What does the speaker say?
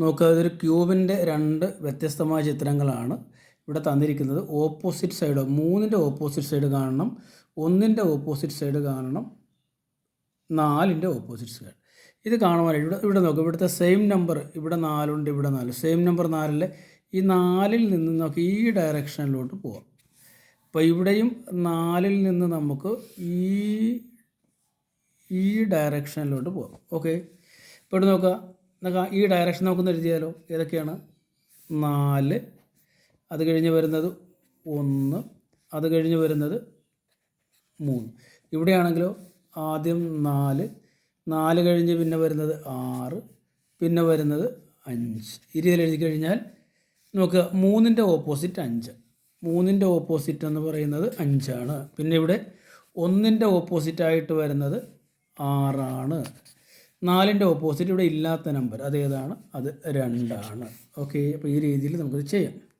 നോക്കുക ഇതൊരു ക്യൂബിന്റെ രണ്ട് വ്യത്യസ്തമായ ചിത്രങ്ങളാണ് ഇവിടെ തന്നിരിക്കുന്നത്. ഓപ്പോസിറ്റ് സൈഡ് മൂന്നിന്റെ ഓപ്പോസിറ്റ് സൈഡ് കാണണം ഒന്നിന്റെ ഓപ്പോസിറ്റ് സൈഡ് കാണണം നാലിന്റെ ഓപ്പോസിറ്റ് സൈഡ്. ഇത് കാണുവാനായിട്ട് ഇവിടെ ഇവിടെ നോക്കുക ഇവിടുത്തെ സെയിം നമ്പർ ഇവിടെ നാലുണ്ട് ഇവിടെ നാല്. സെയിം നമ്പർ നാലിലെ ഈ നാലിൽ നിന്ന് നമുക്ക് ഈ ഡയറക്ഷനിലോട്ട് പോവാം. അപ്പോൾ ഇവിടെയും നാലിൽ നിന്ന് നമുക്ക് ഈ ഈ ഡയറക്ഷനിലോട്ട് പോകാം ഓക്കെ? ഇപ്പോൾ ഇവിടെ നോക്കുക നോക്കാം ഈ ഡയറക്ഷൻ നമുക്കൊന്ന് എഴുതിയാലോ ഏതൊക്കെയാണ്? നാല്. അത് കഴിഞ്ഞ് വരുന്നത് ഒന്ന്. അത് കഴിഞ്ഞ് വരുന്നത് മൂന്ന്. ഇവിടെയാണെങ്കിലോ ആദ്യം നാല്. നാല് കഴിഞ്ഞ് പിന്നെ വരുന്നത് ആറ്. പിന്നെ വരുന്നത് അഞ്ച്. ഈ രീതിയിൽ എഴുതി കഴിഞ്ഞാൽ നമുക്ക് മൂന്നിന്റെ ഓപ്പോസിറ്റ് അഞ്ച്. മൂന്നിന്റെ ഓപ്പോസിറ്റ് എന്ന് പറയുന്നത് അഞ്ചാണ്. പിന്നെ ഇവിടെ ഒന്നിന്റെ ഓപ്പോസിറ്റായിട്ട് വരുന്നത് ആറാണ്. നാലിന്റെ ഓപ്പോസിറ്റ് ഇവിടെ ഇല്ലാത്ത നമ്പർ അതേതാണ്? അത് രണ്ടാണ്. ഓക്കെ അപ്പോൾ ഈ രീതിയിൽ നമുക്കത് ചെയ്യാം.